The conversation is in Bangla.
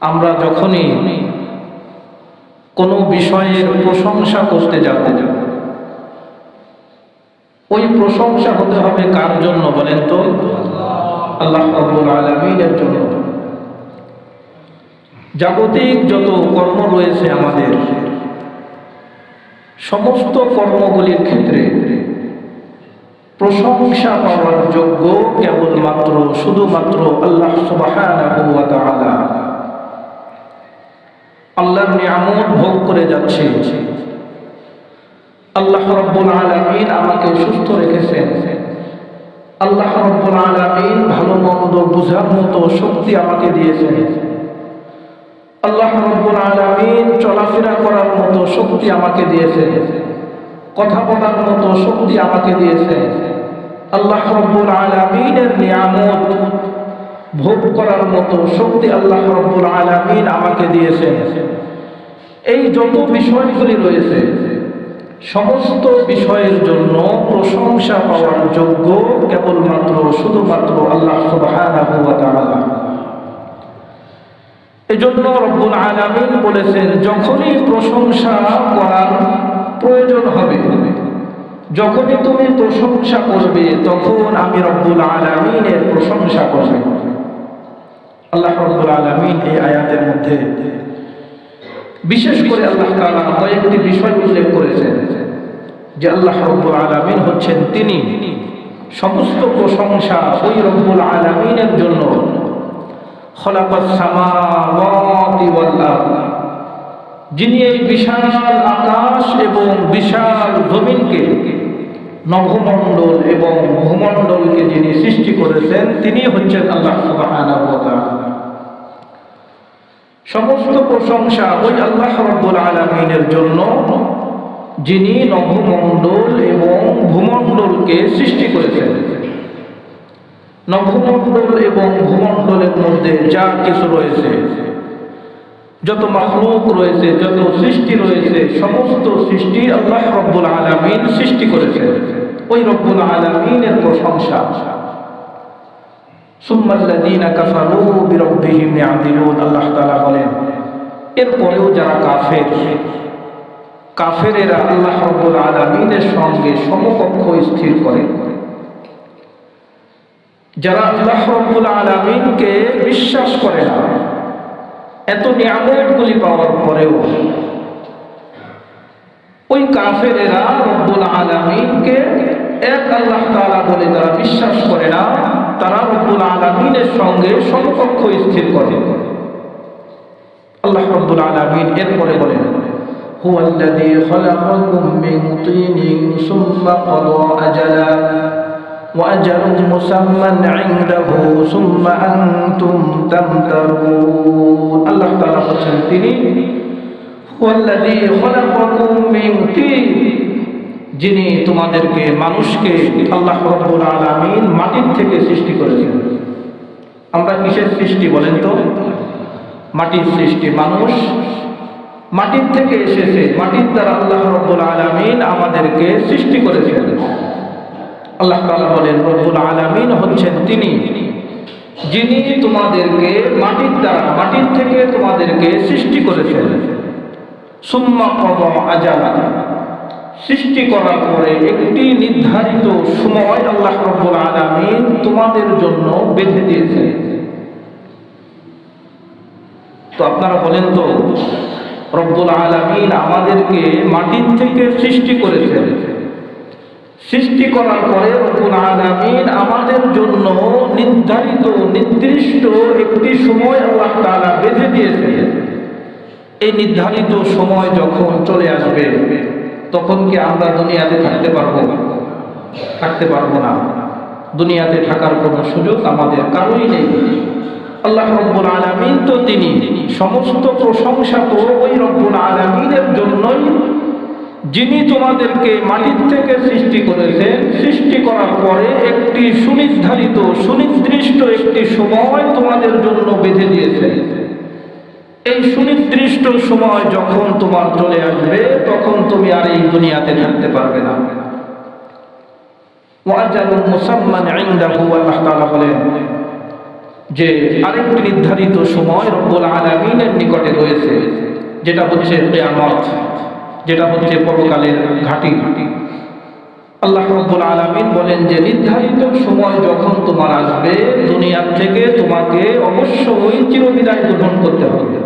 আমরা যখনই কোনো বিষয়ের প্রশংসা করতে যাতে যাব, ওই প্রশংসা হতে হবে কার জন্য বলেন তো? আল্লাহ আলামিনের জন্য। জাগতিক যত কর্ম রয়েছে আমাদের, সমস্ত কর্মগুলির ক্ষেত্রে প্রশংসা পাওয়ার যোগ্য কেবলমাত্র, শুধুমাত্র আল্লাহ তাআলা। আল্লাহর নিয়ামত ভোগ করে যাচ্ছে। আল্লাহ রব্বুল আলামিন আমাকে সুস্থ রেখেছেন। আল্লাহ রব্বুল আলামিন ভালো মন্দ বোঝার মতো শক্তি আমাকে দিয়েছেন। আল্লাহ রব্বুল আলামিন চলাফেরা করার মতো শক্তি আমাকে দিয়েছেন। কথা বলার মতো শক্তি আমাকে দিয়েছেন। আল্লাহ রব্বুল আলামিনের নিয়ামত ভোগ করার মতো শক্তি আল্লাহ রব্বুল আলামিন আমাকে দিয়েছেন। এই যত বিষয়গুলি রয়েছে, সমস্ত বিষয়ের জন্য প্রশংসা পাওয়ার যোগ্য কেবলমাত্র, শুধুমাত্র আল্লাহ তাআলা। এজন্য রব্বুল আলামিন বলেছেন, যখনই প্রশংসা করার প্রয়োজন হবে, যখনই তুমি প্রশংসা করবে, তখন আমি রব্বুল আলামিনের প্রশংসা করবে। আল্লাহ রব্বুল আলামিন এই আয়াতের মধ্যে বিশেষ করে আল্লাহ তাআলা কয়েকটি বিষয় উল্লেখ করেছেন যে আল্লাহ রব্বুল আলামিন হচ্ছেন তিনি সমস্ত প্রশংসা ওই রব্বুল আলামিনের জন্য যিনি এই বিশাল আকাশ এবং বিশাল জমিনকে নভমণ্ডল এবং ভূমণ্ডলকে যিনি সৃষ্টি করেছেন, তিনি হচ্ছেন আল্লাহ তাআলা সমস্ত প্রশংসা ওই আল্লাহ রাব্বুল আলামিনের জন্য, যিনি নভমণ্ডল এবং ভূমণ্ডলকে সৃষ্টি করেছেন। নভমণ্ডল এবং ভূমণ্ডলের মধ্যে যা কিছু রয়েছে, যত মাহলুক রয়েছে, যত সৃষ্টি রয়েছে, সমস্ত সৃষ্টি আল্লাহ রব্বুল আলামিন সৃষ্টি করেছে ওই রব্বুল আলামিনের প্রশংসা। সুম্মাল্লাযীনা কাফারু বিরাব্বিহিম ইয়াদিলুন, আল্লাহ তাআলা বলেন এরপরেও যারা কাফের, কাফেরেরা আল্লাহ রব্বুল আলামিনের সঙ্গে সমকক্ষ স্থির করে। যারা আল্লাহ রব্বুল আলামিনকে বিশ্বাস করে না, এত নিয়ামতগুলি পাওয়ার পরেও ওই কাফেরেরা রব্বুল আলামিনকে এক আল্লাহ তাআলা বলে তারা বিশ্বাস করে না, তারা রব্বুল আলামিনের সঙ্গে সমকক্ষ স্থির করে। আল্লাহ রব্বুল আলামিন এরপরে বলেন هو الذي خلقكم من طين ثم قضى أجلا وأجل مسمى عنده ثم أنتم تمترون الله تعالى বলছেন তিনি هو الذي خلقكم من طين যিনি তোমাদেরকে মানুষকে আল্লাহ রব্বুল আলামিন মাটির থেকে সৃষ্টি করেছেন আমরা কিসের সৃষ্টি বলেন তো মাটির সৃষ্টি মানুষ। মাটির থেকে এসেছে, মাটির দ্বারা আল্লাহ রব্বুল আলামিন আমাদেরকে সৃষ্টি করেছেন। আল্লাহ তাআলা বলেন, রব্বুল আলামিন হচ্ছেন তিনি। যিনি তোমাদেরকে মাটির দ্বারা, মাটির থেকে তোমাদেরকে সৃষ্টি করেছেন। সুম্মা কদম আজালা। সৃষ্টি করার পরে একটি নির্ধারিত সময় আল্লাহ রব্বুল আলামিন তোমাদের জন্য বেঁধে দিয়েছে তো আপনারা বলেন তো, রব্বুল আলামিন আমাদেরকে মাটির থেকে সৃষ্টি করেছেন। সৃষ্টি করার পরে রব্বুল আলামিন আমাদের জন্য নির্ধারিত, নির্দিষ্ট একটি সময় আল্লাহ তাআলা বেঁধে দিয়েছে এই নির্ধারিত সময় যখন চলে আসবে, তখন কি আমরা দুনিয়াতে থাকতে পারব? থাকতে পারব না। দুনিয়াতে থাকার কোনো সুযোগ আমাদের কারোই নেই। আল্লাহ রব্বুল আলামিন তো তিনি সমস্ত প্রশংসা তো ওই রব্বুল আলামিনের জন্যই যিনি তোমাদেরকে মাটির থেকে সৃষ্টি করেছেন। সৃষ্টি করার পরে একটি সুনির্ধারিত, সুনির্দিষ্ট একটি সময় তোমাদের জন্য বেঁধে দিয়েছে এই সুনির্দিষ্ট সময় যখন তোমার চলে আসবে, তখন তুমি আর এই দুনিয়াতে থাকতে পারবে না। ওয়াজালুল মুসাম্মান আল্লাহ তাআলা বলেন যে আরেকটি নির্ধারিত সময় রব্বুল আলমিনের নিকটে রয়েছে, যেটা হচ্ছে কেয়ামত, যেটা হচ্ছে পরকালের ঘাটি। ঘাটি আল্লাহ রব্বুল আলমিন বলেন যে, নির্ধারিত সময় যখন তোমার আসবে, দুনিয়ার থেকে তোমাকে অবশ্যই চিরবিদায় গ্রহণ করতে হবে।